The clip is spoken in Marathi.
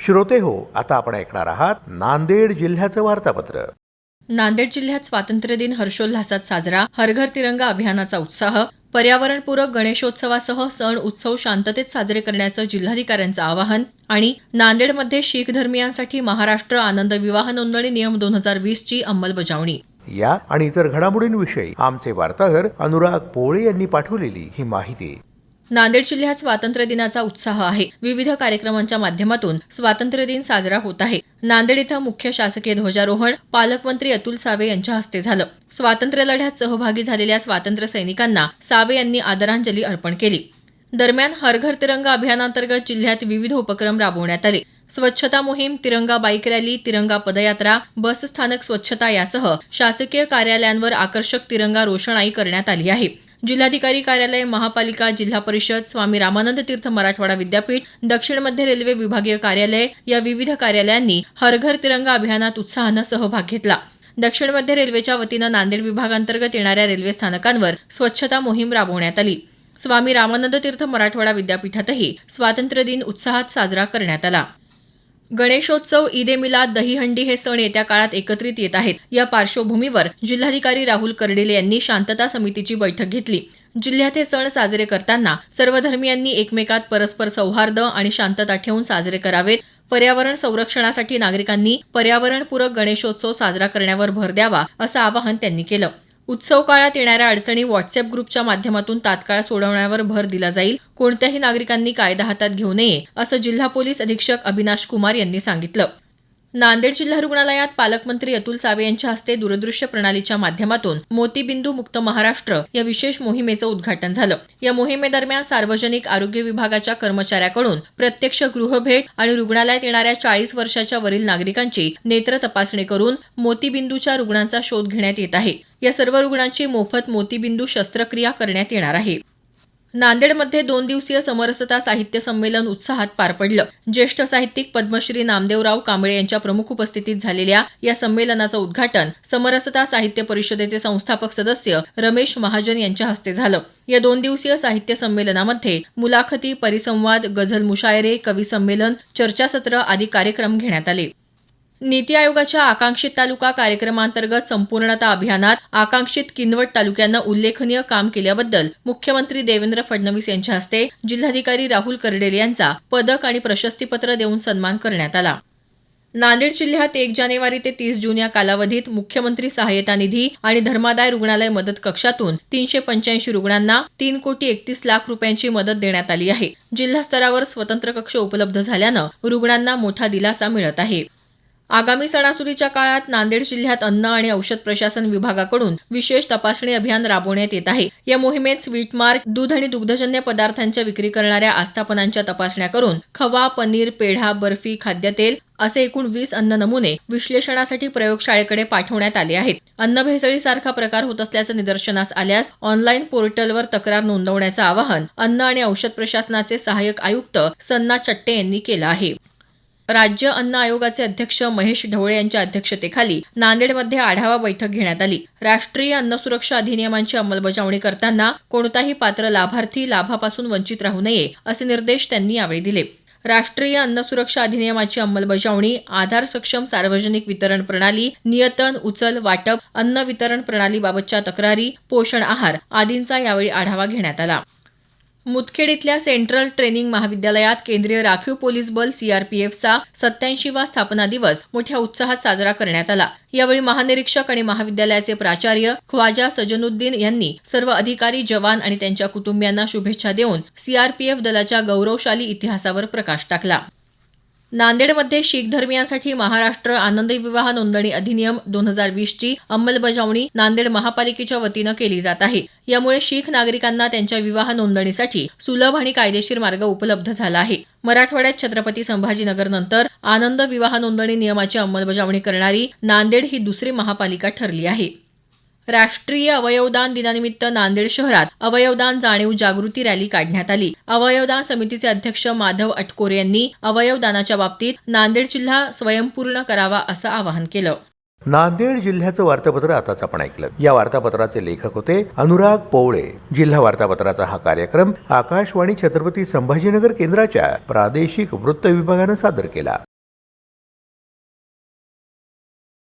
श्रोते हो आता आपण ऐकणार आहात नांदेड जिल्ह्याचं वार्तापत्र. नांदेड जिल्ह्यात स्वातंत्र्य दिन हर्षोल्हासात साजरा हर घर तिरंगा अभियानाचा उत्साह पर्यावरणपूरक गणेशोत्सवासह सण उत्सव शांततेत साजरे करण्याचं जिल्हाधिकाऱ्यांचं आवाहन आणि नांदेडमध्ये शीख धर्मियांसाठी महाराष्ट्र आनंद विवाह नोंदणी नियम दोन हजार वीस ची अंमलबजावणी. या आणि इतर घडामोडींविषयी आमचे वार्ताहर अनुराग पोळे यांनी पाठवलेली ही माहिती. नांदेड जिल्ह्यात स्वातंत्र्य दिनाचा उत्साह आहे. विविध कार्यक्रमांच्या माध्यमातून स्वातंत्र्य दिन साजरा होत आहे. नांदेड इथं मुख्य शासकीय ध्वजारोहण पालकमंत्री अतुल सावे यांच्या हस्ते झालं. स्वातंत्र्य लढ्यात सहभागी झालेल्या स्वातंत्र्य सैनिकांना सावे यांनी आदरांजली अर्पण केली. दरम्यान हर घर तिरंगा अभियानांतर्गत जिल्ह्यात विविध उपक्रम राबवण्यात आले. स्वच्छता मोहीम तिरंगा बाईक रॅली तिरंगा पदयात्रा बस स्थानक स्वच्छता यासह शासकीय कार्यालयांवर आकर्षक तिरंगा रोषणाई करण्यात आली आहे. जिल्हाधिकारी कार्यालय महापालिका जिल्हा परिषद स्वामी रामानंद तीर्थ मराठवाडा विद्यापीठ दक्षिण मध्य रेल्वे विभागीय कार्यालय या विविध कार्यालयांनी हर घर तिरंगा अभियानात उत्साहानं सहभाग घेतला. दक्षिण मध्य रेल्वेच्या वतीनं नांदेड विभागांतर्गत येणाऱ्या रेल्वे स्थानकांवर स्वच्छता मोहीम राबवण्यात आली. स्वामी रामानंद तीर्थ मराठवाडा विद्यापीठातही स्वातंत्र्य दिन उत्साहात साजरा करण्यात आला. गणेशोत्सव ईद ए मिलाद दहीहंडी हे सण येत्या काळात एकत्रित येत आहेत. या पार्श्वभूमीवर जिल्हाधिकारी राहुल कर्डिले यांनी शांतता समितीची बैठक घेतली. जिल्ह्यात हे सण साजरे करताना सर्व धर्मियांनी एकमेकात परस्पर सौहार्द आणि शांतता ठेवून साजरे करावेत. पर्यावरण संरक्षणासाठी नागरिकांनी पर्यावरणपूरक गणेशोत्सव साजरा करण्यावर भर द्यावा असं आवाहन त्यांनी केलं. उत्सव काळात येणाऱ्या अडचणी व्हॉट्सअप ग्रुपच्या माध्यमातून तात्काळ सोडवण्यावर भर दिला जाईल. कोणत्याही नागरिकांनी कायदा हातात घेऊ नये असं जिल्हा पोलीस अधीक्षक अविनाश कुमार यांनी सांगितलं. नांदेड जिल्हा रुग्णालयात पालकमंत्री अतुल सावे यांच्या हस्ते दूरदृश्य प्रणालीच्या माध्यमातून मोतीबिंदू मुक्त महाराष्ट्र या विशेष मोहिमेचं उद्घाटन झालं. या मोहिमेदरम्यान सार्वजनिक आरोग्य विभागाच्या कर्मचाऱ्याकडून प्रत्यक्ष गृहभेट आणि रुग्णालयात येणाऱ्या चाळीस वर्षाच्या वरील नागरिकांची नेत्र तपासणी करून मोतीबिंदूच्या रुग्णांचा शोध घेण्यात येत आहे. या सर्व रुग्णांची मोफत मोतीबिंदू शस्त्रक्रिया करण्यात येणार आहे. नांदेडमध्ये दोन दिवसीय समरसता साहित्य संमेलन उत्साहात पार पडलं. ज्येष्ठ साहित्यिक पद्मश्री नामदेवराव कांबळे यांच्या प्रमुख उपस्थितीत झालेल्या या संमेलनाचं उद्घाटन समरसता साहित्य परिषदेचे संस्थापक सदस्य रमेश महाजन यांच्या हस्ते झालं. या दोन दिवसीय साहित्य संमेलनामध्ये मुलाखती परिसंवाद गझल मुशायरे कवी संमेलन चर्चासत्र आदी कार्यक्रम घेण्यात आले. नीती आयोगाच्या आकांक्षित तालुका कार्यक्रमांतर्गत संपूर्णता अभियानात आकांक्षित किनवट तालुक्यानं उल्लेखनीय काम केल्याबद्दल मुख्यमंत्री देवेंद्र फडणवीस यांच्या हस्ते जिल्हाधिकारी राहुल कर्डेले यांचा पदक आणि प्रशस्तीपत्र देऊन सन्मान करण्यात आला. नांदेड जिल्ह्यात एक जानेवारी ते तीस जून या कालावधीत मुख्यमंत्री सहाय्यता निधी आणि धर्मादाय रुग्णालय मदत कक्षातून तीनशे पंच्याऐंशी रुग्णांना तीन कोटी एकतीस लाख रुपयांची मदत देण्यात आली आहे. जिल्हा स्तरावर स्वतंत्र कक्ष उपलब्ध झाल्यानं रुग्णांना मोठा दिलासा मिळत आहे. आगामी सणासुदीच्या काळात नांदेड जिल्ह्यात अन्न आणि औषध प्रशासन विभागाकडून विशेष तपासणी अभियान राबवण्यात येत आहे. या मोहिमेत स्वीट मार्क दूध आणि दुग्धजन्य पदार्थांच्या विक्री करणाऱ्या आस्थापनांच्या तपासण्या करून खवा पनीर पेढा बर्फी खाद्यतेल असे एकूण वीस अन्न नमुने विश्लेषणासाठी प्रयोगशाळेकडे पाठवण्यात आले आहेत. अन्न भेसळीसारखा प्रकार होत असल्याचं निदर्शनास आल्यास ऑनलाईन पोर्टलवर तक्रार नोंदवण्याचं आवाहन अन्न आणि औषध प्रशासनाचे सहाय्यक आयुक्त सन्ना चट्टे यांनी केलं आहे. राज्य अन्न आयोगाचे अध्यक्ष महेश ढवळे यांच्या अध्यक्षतेखाली नांदेडमध्ये आढावा बैठक घेण्यात आली. राष्ट्रीय अन्न सुरक्षा अधिनियमांची अंमलबजावणी करताना कोणताही पात्र लाभार्थी लाभापासून वंचित राहू नये असे निर्देश त्यांनी यावेळी दिले. राष्ट्रीय अन्न सुरक्षा अधिनियमाची अंमलबजावणी आधार सक्षम सार्वजनिक वितरण प्रणाली नियतन उचल वाटप अन्न वितरण प्रणालीबाबतच्या तक्रारी पोषण आहार आदींचा यावेळी आढावा घेण्यात आला. मुदखेड इथल्या सेंट्रल ट्रेनिंग महाविद्यालयात केंद्रीय राखीव पोलीस बल सीआरपीएफचा सत्याऐंशीवा स्थापना दिवस मोठ्या उत्साहात साजरा करण्यात आला. यावेळी महानिरीक्षक आणि महाविद्यालयाचे प्राचार्य ख्वाजा सजनुद्दीन यांनी सर्व अधिकारी जवान आणि त्यांच्या कुटुंबियांना शुभेच्छा देऊन सीआरपीएफ दलाच्या गौरवशाली इतिहासावर प्रकाश टाकला. नांदेडमध्ये शीख धर्मियांसाठी महाराष्ट्र आनंदी विवाह नोंदणी अधिनियम दोन हजार वीसची अंमलबजावणी नांदेड महापालिकेच्या वतीनं केली जात आहे. यामुळे शीख नागरिकांना त्यांच्या विवाह नोंदणीसाठी सुलभ आणि कायदेशीर मार्ग उपलब्ध झाला आहे. मराठवाड्यात छत्रपती संभाजीनगर नंतर आनंद विवाह नोंदणी नियमाची अंमलबजावणी करणारी नांदेड ही दुसरी महापालिका ठरली आहे. राष्ट्रीय अवयवदान दिनानिमित्त नांदेड शहरात अवयवदान जाणीव जागृती रॅली काढण्यात आली. अवयवदान समितीचे अध्यक्ष माधव अटकोरे यांनी अवयवदानाच्या बाबतीत नांदेड जिल्हा स्वयंपूर्ण करावा असं आवाहन केलं. नांदेड जिल्ह्याचं वार्तापत्र आताच आपण ऐकलं. या वार्तापत्राचे लेखक होते अनुराग पोवळे. जिल्हा वार्तापत्राचा हा कार्यक्रम आकाशवाणी छत्रपती संभाजीनगर केंद्राच्या प्रादेशिक वृत्त विभागानं सादर केला.